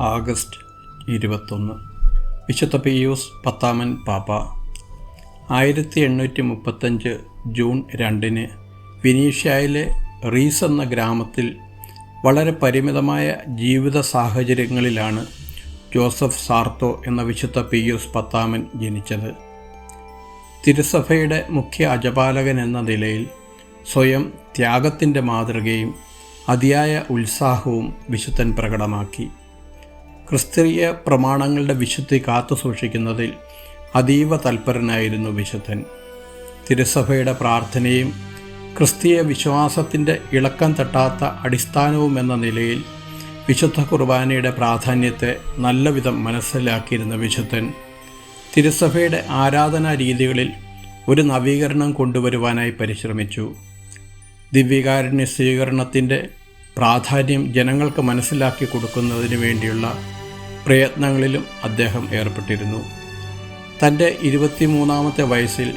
August ഇരുപത്തൊന്ന്. വിശുദ്ധ Pius പത്താമൻ പാപ്പ. ആയിരത്തി എണ്ണൂറ്റി മുപ്പത്തഞ്ച് ജൂൺ രണ്ടിന് വിനീഷ്യയിലെ റീസ് എന്ന ഗ്രാമത്തിൽ വളരെ പരിമിതമായ ജീവിത സാഹചര്യങ്ങളിലാണ് ജോസഫ് സാർത്തോ എന്ന വിശുദ്ധ പിയൂസ് പത്താമൻ ജനിച്ചത്. തിരുസഭയുടെ മുഖ്യ അജപാലകൻ എന്ന നിലയിൽ സ്വയം ത്യാഗത്തിന്റെ മാതൃകയും അതിയായ ഉത്സാഹവും വിശുദ്ധൻ പ്രകടമാക്കി. ക്രിസ്തീയ പ്രമാണങ്ങളുടെ വിശുദ്ധി കാത്തു സൂക്ഷിക്കുന്നതിൽ അതീവ തൽപരനായിരുന്നു വിശുദ്ധൻ. തിരുസഭയുടെ പ്രാർത്ഥനയും ക്രിസ്തീയ വിശ്വാസത്തിന്റെ ഇളക്കം തട്ടാത്ത അടിസ്ഥാനവും എന്ന നിലയിൽ വിശുദ്ധ കുർബാനയുടെ പ്രാധാന്യത്തെ നല്ലവിധം മനസ്സിലാക്കിയിരുന്ന വിശുദ്ധൻ. തിരുസഭയുടെ ആരാധനാ രീതികളിൽ ഒരു നവീകരണം കൊണ്ടുവരുവാനായി പരിശ്രമിച്ചു. ദിവ്യകാരുണ്യ സ്വീകരണത്തിന്റെ പ്രാധാന്യം ജനങ്ങൾക്ക് മനസ്സിലാക്കി കൊടുക്കുന്നതിന് വേണ്ടിയുള്ള പ്രയത്നങ്ങളിലും അദ്ദേഹം ഏർപ്പെട്ടിരുന്നു. തന്റെ ഇരുപത്തിമൂന്നാമത്തെ വയസ്സിൽ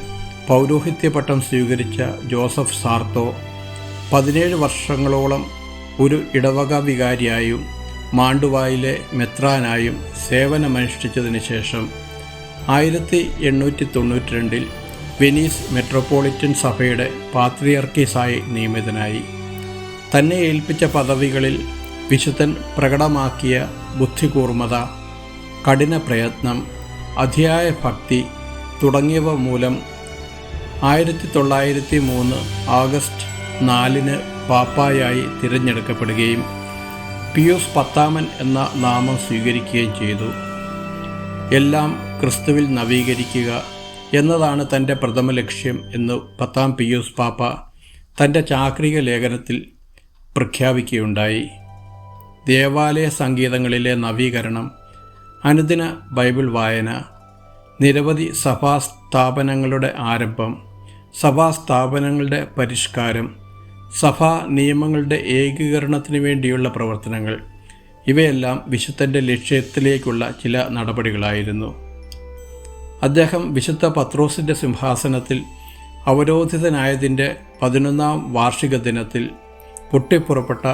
പൗരോഹിത്യ പട്ടം സ്വീകരിച്ച ജോസഫ് സാർത്തോ പതിനേഴ് വർഷങ്ങളോളം ഒരു ഇടവക വികാരിയായും മാണ്ടുവായിലെ മെത്രാനായും സേവനമനുഷ്ഠിച്ചതിന് ശേഷം ആയിരത്തി എണ്ണൂറ്റി തൊണ്ണൂറ്റി രണ്ടിൽ വെനീസ് മെട്രോപൊളിറ്റൻ സഭയുടെ പാത്രിയർക്കീസായി നിയമിതനായി. തന്നെ ഏൽപ്പിച്ച പദവികളിൽ വിശുദ്ധൻ പ്രകടമാക്കിയ ബുദ്ധികൂർമ്മത കഠിന പ്രയത്നം അതിയായ ഭക്തി തുടങ്ങിയവ മൂലം ആയിരത്തി തൊള്ളായിരത്തി മൂന്ന് ആഗസ്റ്റ് നാലിന് പാപ്പായായി തിരഞ്ഞെടുക്കപ്പെടുകയും പിയൂസ് പത്താമൻ എന്ന നാമം സ്വീകരിക്കുകയും ചെയ്തു. എല്ലാം ക്രിസ്തുവിൽ നവീകരിക്കുക എന്നതാണ് തന്റെ പ്രഥമ ലക്ഷ്യം എന്ന് പത്താം പിയൂസ് പാപ്പ തന്റെ ചാക്രിക ലേഖനത്തിൽ പ്രഖ്യാപിക്കുകയുണ്ടായി. ദേവാലയ സംഗീതങ്ങളിലെ നവീകരണം അനുദിന ബൈബിൾ വായന നിരവധി സഭാ സ്ഥാപനങ്ങളുടെ ആരംഭം സഭാ സ്ഥാപനങ്ങളുടെ പരിഷ്കാരം സഭാ നിയമങ്ങളുടെ ഏകീകരണത്തിന് വേണ്ടിയുള്ള പ്രവർത്തനങ്ങൾ ഇവയെല്ലാം വിശുദ്ധന്റെ ലക്ഷ്യത്തിലേക്കുള്ള ചില നടപടികളായിരുന്നു. അദ്ദേഹം വിശുദ്ധ പത്രോസിന്റെ സിംഹാസനത്തിൽ അവരോധിതനായതിന്റെ പതിനൊന്നാം വാർഷിക ദിനത്തിൽ പൊട്ടിപ്പുറപ്പെട്ട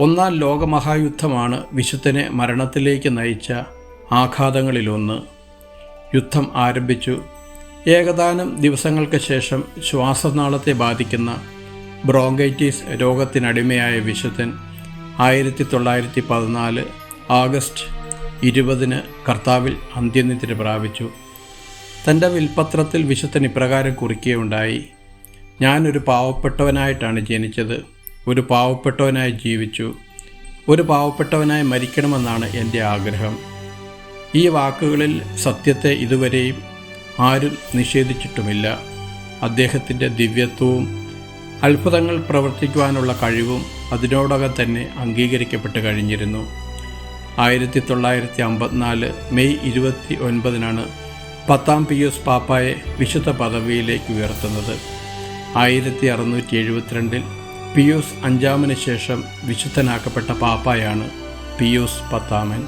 ഒന്നാം ലോകമഹായുദ്ധമാണ് വിശുദ്ധനെ മരണത്തിലേക്ക് നയിച്ച ആഘാതങ്ങളിലൊന്ന്. യുദ്ധം ആരംഭിച്ചു. ഏകദാനം ദിവസങ്ങൾക്ക് ശേഷം ശ്വാസനാളത്തെ ബാധിക്കുന്ന ബ്രോങ്കൈറ്റിസ് രോഗത്തിനടിമയായ വിശുദ്ധൻ ആയിരത്തി തൊള്ളായിരത്തി പതിനാല് ആഗസ്റ്റ് ഇരുപതിന് കർത്താവിൽ അന്ത്യനിദ്ര പ്രാപിച്ചു. തന്റെ വിൽപത്രത്തിൽ വിശുദ്ധൻ ഇപ്രകാരം കുറിക്കുകയുണ്ടായി. ഞാനൊരു പാവപ്പെട്ടവനായിട്ടാണ് ജനിച്ചത്. ഒരു പാവപ്പെട്ടവനായി ജീവിച്ചു. ഒരു പാവപ്പെട്ടവനായി മരിക്കണമെന്നാണ് എന്റെ ആഗ്രഹം. ഈ വാക്കുകളിൽ സത്യത്തെ ഇതുവരെയും ആരും നിഷേധിച്ചിട്ടുമില്ല. അദ്ദേഹത്തിന്റെ ദിവ്യത്വവും അത്ഭുതങ്ങൾ പ്രവർത്തിക്കുവാനുള്ള കഴിവും അതിനോടകം തന്നെ അംഗീകരിക്കപ്പെട്ട് കഴിഞ്ഞിരുന്നു. ആയിരത്തി തൊള്ളായിരത്തി അമ്പത്തിനാല് മെയ് ഇരുപത്തി ഒൻപതിനാണ് പത്താം പിയൂസ് പാപ്പായെ വിശുദ്ധ പദവിയിലേക്ക് ഉയർത്തുന്നത്. ആയിരത്തി അറുന്നൂറ്റി എഴുപത്തിരണ്ടിൽ പിയൂസ് അഞ്ചാമന് ശേഷം വിശുദ്ധനാക്കപ്പെട്ട പാപ്പായാണ് പിയൂസ് പത്താമൻ.